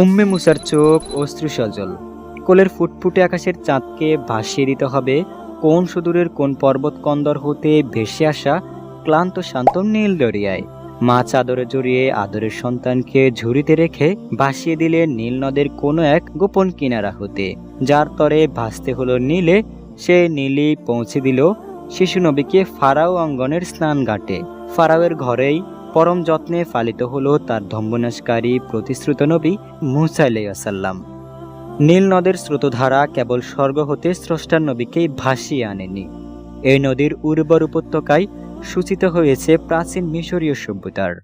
উম্মে মুসার চোখ অশ্রু সজল কোলের ফুটফুটে আকাশের চাঁদকে ভাসিয়ে দিতে হবে, কোন সুদূরের কোন পর্বত কন্দর হতে ভেসে আসা ক্লান্ত শান্ত নীল দরিয়ায়। মা চাদরে জড়িয়ে আদরের সন্তানকে ঝুড়িতে রেখে ভাসিয়ে দিলে নীল নদের কোনো এক গোপন কিনারা হতে। যার তরে ভাসতে হলো নীলে, সে নীলই পৌঁছে দিল শিশু নবীকে ফারাও অঙ্গনের স্নান ঘাটে। ফারাওয়ের ঘরেই পরম যত্নে পালিত হলো তার ধম্বনাশকারী প্রতিশ্রুত নবী মুসা আলাইসাল্লাম নীল নদের স্রোতধারা কেবল স্বর্গ হতে স্রষ্টার নবীকেই ভাসিয়ে আনেনি। এই নদীর উর্বর উপত্যকায় সূচিত হয়েছে প্রাচীন মিশরীয় সভ্যতার।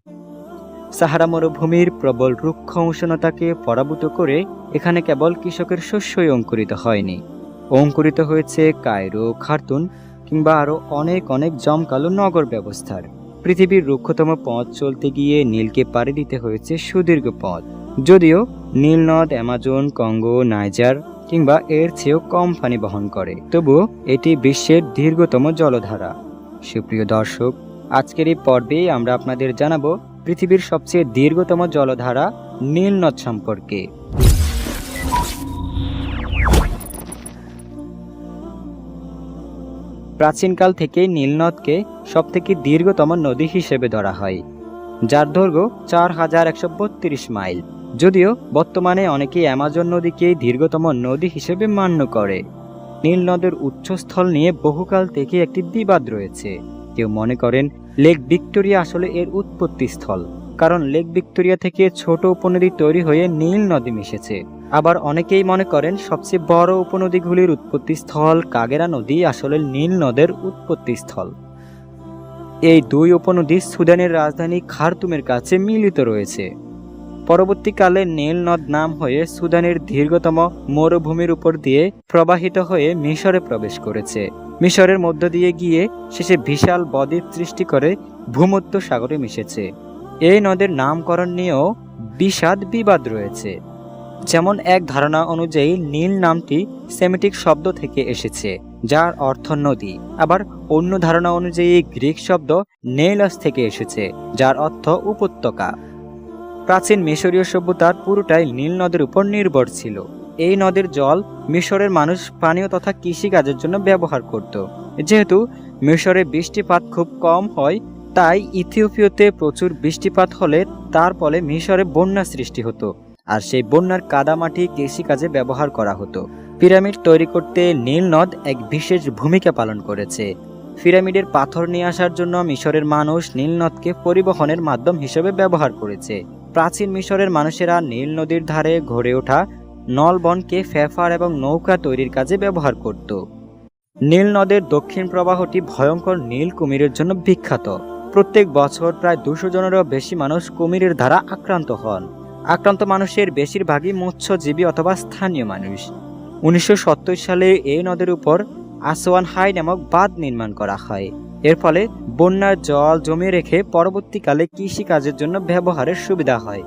সাহারা মরুভূমির প্রবল রুক্ষ উষ্ণতাকে পরাভূত করে এখানে কেবল কৃষকের শস্যই অঙ্কুরিত হয়নি। অঙ্কুরিত হয়েছে কায়রো, খার্তুন কিংবা আরও অনেক অনেক জমকালো নগর ব্যবস্থার। পৃথিবীর রুক্ষতম পথ চলতে গিয়ে নীলকে পাড়ি দিতে হয়েছে সুদীর্ঘ পথ। যদিও নীল নদ, অ্যামাজন, কঙ্গো, নাইজার কিংবা এর চেয়েও কম পানি বহন করে, তবুও এটি বিশ্বের দীর্ঘতম জলধারা। সুপ্রিয় দর্শক, আজকের এই পর্বে আমরা আপনাদের জানাব পৃথিবীর সবচেয়ে দীর্ঘতম জলধারা নীল নদ সম্পর্কে। প্রাচীনকাল থেকেই নীলনদকে সবথেকে দীর্ঘতম নদী হিসেবে ধরা হয়, যার দৈর্ঘ্য চার হাজার একশো বত্রিশ মাইল। যদিও বর্তমানে অনেকেই অ্যামাজন নদীকে দীর্ঘতম নদী হিসেবে মান্য করে। নীল নদের উচ্চস্থল নিয়ে বহুকাল থেকে একটি বিবাদ রয়েছে। কেউ মনে করেন লেক ভিক্টোরিয়া আসলে এর উৎপত্তি স্থল কারণ লেক ভিক্টোরিয়া থেকে ছোট উপনদী তৈরি হয়ে নীল নদী মিশেছে। আবার অনেকেই মনে করেন সবচেয়ে বড় উপনদীগুলির উৎপত্তিস্থল কাগেরা নদী, আসলে নীল নদের উৎপত্তিস্থল এই দুই উপনদী সুদানের রাজধানী খারতুমের কাছে মিলিত রয়েছে। পরবর্তীকালে নীল নদ নাম হয়ে সুদানের দীর্ঘতম মরুভূমির উপর দিয়ে প্রবাহিত হয়ে মিশরে প্রবেশ করেছে। মিশরের মধ্য দিয়ে গিয়ে শেষে বিশাল বদ্বীপ সৃষ্টি করে ভূমধ্য সাগরে মিশেছে। এই নদের নামকরণ নিয়েও বিষাদ বিবাদ রয়েছে। যেমন এক ধারণা অনুযায়ী নীল নামটি সেমিটিক শব্দ থেকে এসেছে, যার অর্থ নদী। আবার অন্য ধারণা অনুযায়ী গ্রিক শব্দ নেইলাস থেকে এসেছে, যার অর্থ উপত্যকা। প্রাচীন মিশরীয় সভ্যতার পুরোটাই নীল নদের উপর নির্ভর ছিল। এই নদের জল মিশরের মানুষ পানীয় তথা কৃষিকাজের জন্য ব্যবহার করত। যেহেতু মিশরে বৃষ্টিপাত খুব কম হয়, তাই ইথিওপিয়াতে প্রচুর বৃষ্টিপাত হলে তার ফলে মিশরে বন্যা সৃষ্টি হতো। আর সেই বন্যার কাদামাটি কৃষিকাজে ব্যবহার করা হতো। পিরামিড তৈরি করতে নীল নদ এক বিশেষ ভূমিকা পালন করেছে। পিরামিডের পাথর নিয়ে আসার জন্য মিশরের মানুষ নীল নদকে পরিবহনের মাধ্যম হিসেবে ব্যবহার করেছে। প্রাচীন মিশরের মানুষেরা নীল নদীর ধারে গড়ে ওঠা নলবনকে ফেফার এবং নৌকা তৈরির কাজে ব্যবহার করত। নীল নদের দক্ষিণ প্রবাহটি ভয়ঙ্কর নীল কুমিরের জন্য বিখ্যাত। প্রত্যেক বছর প্রায় দুশো জনেরও বেশি মানুষ কুমিরের দ্বারা আক্রান্ত হন। আক্রান্ত মানুষের বেশিরভাগই মৎস্যজীবী অথবা স্থানীয় মানুষ। উনিশশো সত্তর সালে এই নদের উপর আসওয়ান হাই নামক বাঁধ নির্মাণ করা হয়। এর ফলে বন্যার জল জমিয়ে রেখে পরবর্তীকালে কৃষি কাজের জন্য ব্যবহারের সুবিধা হয়।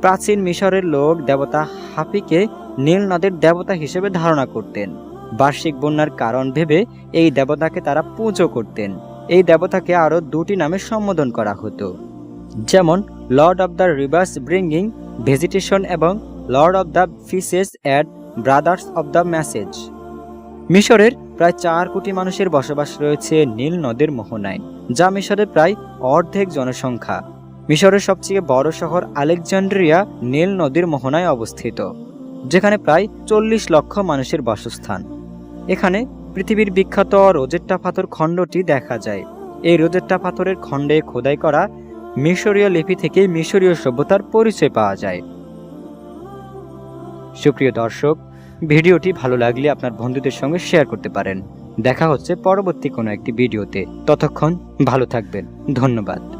প্রাচীন মিশরের লোক দেবতা হাপিকে নীল নদের দেবতা হিসেবে ধারণা করতেন। বার্ষিক বন্যার কারণ ভেবে এই দেবতাকে তারা পুজো করতেন। এই দেবতাকে আরও দুটি নামে সম্বোধন করা হতো। যেমন, lord of the rivers bringing vegetation এবং lord of the fishes and brothers of the message মিশরের প্রায় চার কোটি মানুষের বসবাস রয়েছে নীল নদের মোহনায়, যা মিশরের প্রায় অর্ধেক জনসংখ্যা। মিশরের সবচেয়ে বড় শহর আলেকজান্ড্রিয়া নীল নদীর মোহনায় অবস্থিত, যেখানে প্রায় চল্লিশ লক্ষ মানুষের বাসস্থান। এখানে পৃথিবীর বিখ্যাত রোজেট্টা পাথর খণ্ডটি দেখা যায়। এই রোজেট্টা পাথরের খণ্ডে খোদাই করা মিশরীয় লিপি থেকে মিশরীয় সভ্যতার পরিচয় পাওয়া যায়। সুপ্রিয় দর্শক, ভিডিওটি ভালো লাগলে আপনার বন্ধুদের সঙ্গে শেয়ার করতে পারেন। দেখা হচ্ছে পরবর্তী কোনো একটি ভিডিওতে। ততক্ষণ ভালো থাকবেন। ধন্যবাদ।